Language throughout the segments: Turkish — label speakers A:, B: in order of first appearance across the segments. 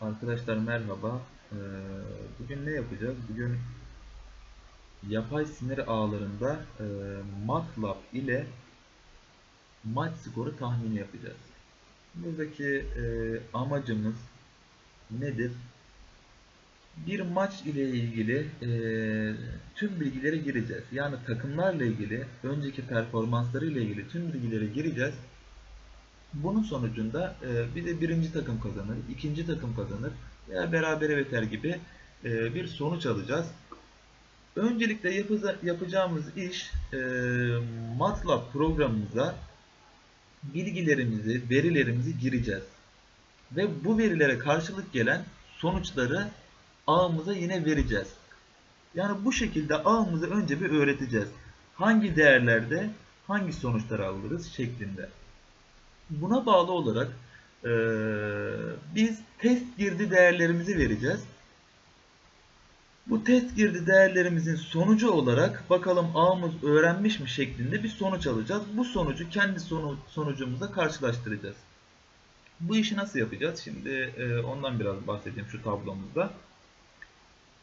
A: Arkadaşlar merhaba. Ee, Bugün ne yapacağız? Bugün yapay sinir ağlarında e, MATLAB ile maç skoru tahmini yapacağız. Buradaki e, amacımız nedir? Bir maç ile ilgili e, tüm bilgilere gireceğiz. Yani takımlarla ilgili, önceki performansları ile ilgili tüm bilgilere gireceğiz. Bunun sonucunda e, bir de birinci takım kazanır, ikinci takım kazanır veya berabere biter gibi e, bir sonuç alacağız. Öncelikle yapıza, yapacağımız iş e, MATLAB programımıza bilgilerimizi, verilerimizi gireceğiz. Ve bu verilere karşılık gelen sonuçları ağımıza yine vereceğiz. Yani bu şekilde ağımızı önce bir öğreteceğiz. Hangi değerlerde hangi sonuçları alırız şeklinde. Buna bağlı olarak e, biz test girdi değerlerimizi vereceğiz. Bu test girdi değerlerimizin sonucu olarak bakalım ağımız öğrenmiş mi şeklinde bir sonuç alacağız. Bu sonucu kendi sonu, sonucumuzla karşılaştıracağız. Bu işi nasıl yapacağız? Şimdi e, ondan biraz bahsedeyim şu tablomuzda.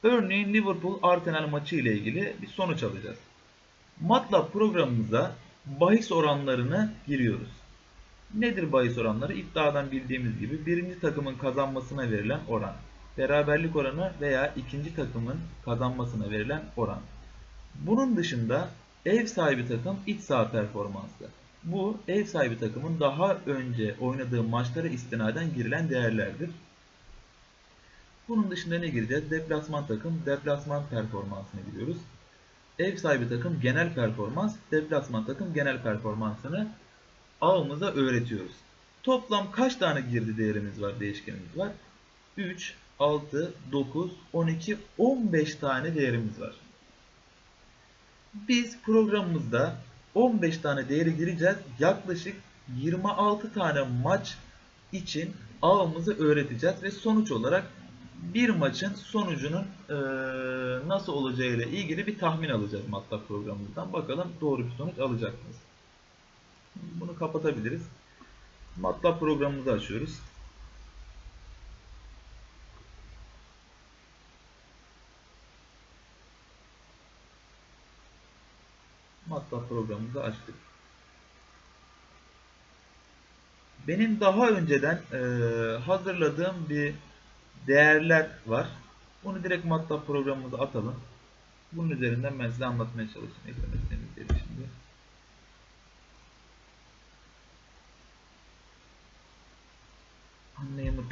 A: Örneğin Liverpool Arsenal maçı ile ilgili bir sonuç alacağız. MATLAB programımıza bahis oranlarını giriyoruz. Nedir bahis oranları? İddiadan bildiğimiz gibi birinci takımın kazanmasına verilen oran, beraberlik oranı veya ikinci takımın kazanmasına verilen oran. Bunun dışında ev sahibi takım iç saha performansı. Bu ev sahibi takımın daha önce oynadığı maçlara istinaden girilen değerlerdir. Bunun dışında ne gireceğiz? Deplasman takım, deplasman performansını giriyoruz. Ev sahibi takım genel performans, deplasman takım genel performansını ağımıza öğretiyoruz. Toplam kaç tane girdi değerimiz var, değişkenimiz var? 3, 6, 9, 12, 15 tane değerimiz var. Biz programımızda 15 tane değeri gireceğiz. Yaklaşık 26 tane maç için ağımızı öğreteceğiz ve sonuç olarak bir maçın sonucunun e, nasıl olacağı ile ilgili bir tahmin alacağız MATLAB programımızdan. Bakalım doğru bir sonuç alacak mıyız? Bunu kapatabiliriz. MATLAB programımızı açıyoruz. MATLAB programımızı açtık. Benim daha önceden e, hazırladığım bir değerler var. Bunu direkt MATLAB programımıza atalım. Bunun üzerinden ben size anlatmaya çalışayım. Temizleyelim şimdi.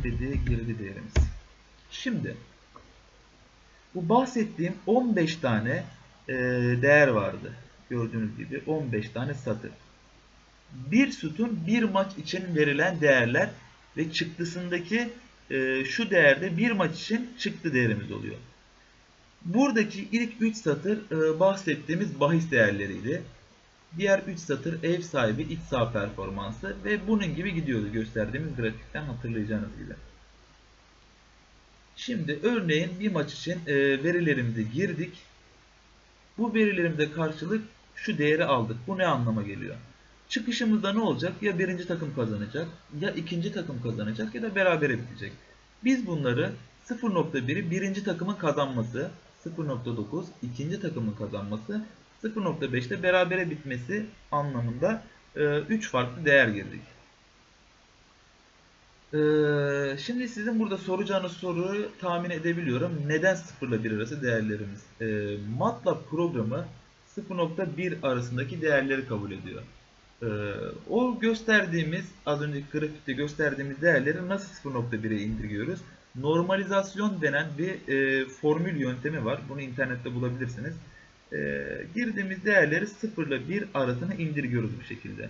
A: Dediği girdi değerimiz. Şimdi bu bahsettiğim 15 tane e, değer vardı. Gördüğünüz gibi 15 tane satır. Bir sütun bir maç için verilen değerler ve çıktısındaki e, şu değerde bir maç için çıktı değerimiz oluyor. Buradaki ilk 3 satır e, bahsettiğimiz bahis değerleriydi. Diğer 3 satır ev sahibi iç saha performansı ve bunun gibi gidiyordu gösterdiğimiz grafikten hatırlayacağınız gibi. Şimdi örneğin bir maç için e, verilerimizi girdik. Bu verilerimize karşılık şu değeri aldık. Bu ne anlama geliyor? Çıkışımızda ne olacak? Ya birinci takım kazanacak, ya ikinci takım kazanacak ya da berabere bitecek. Biz bunları 0.1'i birinci takımın kazanması, 0.9 ikinci takımın kazanması, 0.5'te berabere bitmesi anlamında 3 farklı değer girdik. Şimdi sizin burada soracağınız soruyu tahmin edebiliyorum. Neden 0 ile 1 arası değerlerimiz? MATLAB programı 0.1 arasındaki değerleri kabul ediyor. O gösterdiğimiz, az önceki grafikte gösterdiğimiz değerleri nasıl 0.1'e indirgiyoruz? Normalizasyon denen bir formül yöntemi var. Bunu internette bulabilirsiniz e, girdiğimiz değerleri 0 ile 1 arasına indirgiyoruz bu şekilde.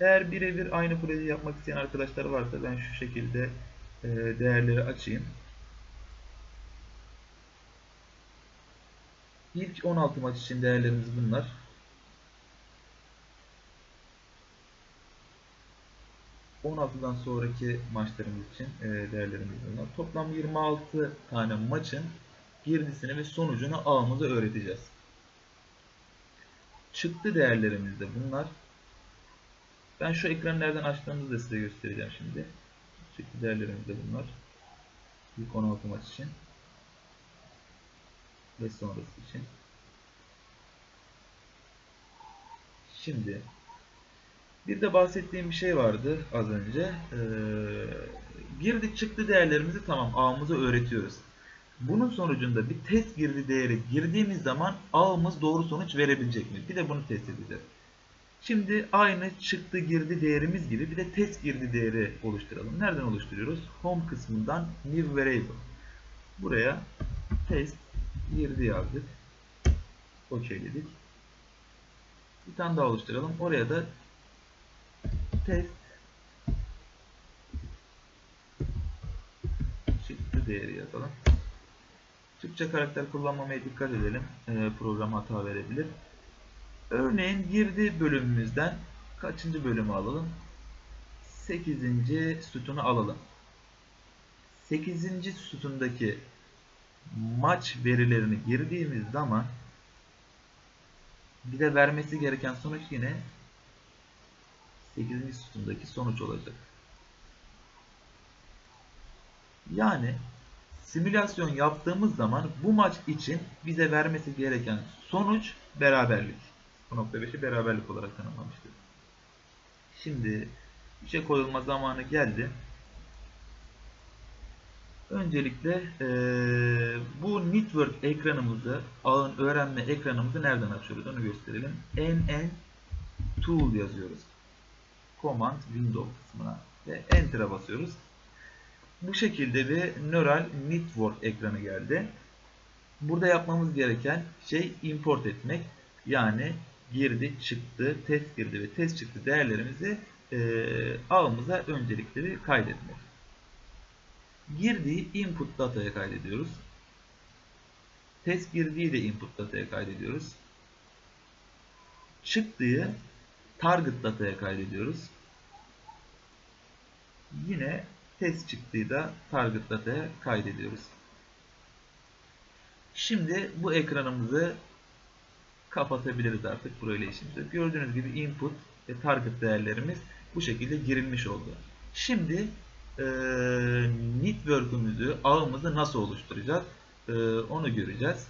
A: Eğer birebir aynı proje yapmak isteyen arkadaşlar varsa ben şu şekilde e, değerleri açayım. İlk 16 maç için değerlerimiz bunlar. ...16'dan sonraki maçlarımız için e, değerlerimiz bunlar. Toplam 26 tane maçın girdisini ve sonucunu ağımıza öğreteceğiz. Çıktı değerlerimiz de bunlar. Ben şu ekranı nereden açtığımızı da size göstereceğim şimdi. Çıktı değerlerimiz de bunlar. İlk 16 maç için. Ve sonrası için. Şimdi bir de bahsettiğim bir şey vardı az önce. Ee, girdi çıktı değerlerimizi tamam ağımıza öğretiyoruz. Bunun sonucunda bir test girdi değeri girdiğimiz zaman ağımız doğru sonuç verebilecek mi? Bir de bunu test edeceğiz. Şimdi aynı çıktı girdi değerimiz gibi bir de test girdi değeri oluşturalım. Nereden oluşturuyoruz? Home kısmından new variable. Buraya test girdi yazdık. Okeyledik. Bir tane daha oluşturalım. Oraya da test çıktı değeri yazalım. Türkçe karakter kullanmamaya dikkat edelim. Ee, program hata verebilir. Örneğin girdi bölümümüzden kaçıncı bölümü alalım? 8. sütunu alalım. 8. sütundaki maç verilerini girdiğimiz zaman bir de vermesi gereken sonuç yine 8. sütundaki sonuç olacak. Yani simülasyon yaptığımız zaman bu maç için bize vermesi gereken sonuç beraberlik. Bu nokta 5'i beraberlik olarak tanımlamıştık. Şimdi işe koyulma zamanı geldi. Öncelikle eee, bu network ekranımızı, ağın öğrenme ekranımızı nereden açıyoruz onu gösterelim. nn tool yazıyoruz. Command window kısmına ve enter'a basıyoruz. Bu şekilde bir neural network ekranı geldi. Burada yapmamız gereken şey import etmek. Yani girdi, çıktı, test girdi ve test çıktı değerlerimizi eee ağımıza öncelikleri kaydetmek. Girdiği input dataya kaydediyoruz. Test girdiği de input dataya kaydediyoruz. Çıktığı target dataya kaydediyoruz. Yine test çıktığı da target dataya kaydediyoruz. Şimdi bu ekranımızı kapatabiliriz artık burayla işimiz yok. Gördüğünüz gibi input ve target değerlerimiz bu şekilde girilmiş oldu. Şimdi eee network'ümüzü, ağımızı nasıl oluşturacağız? Eee, onu göreceğiz.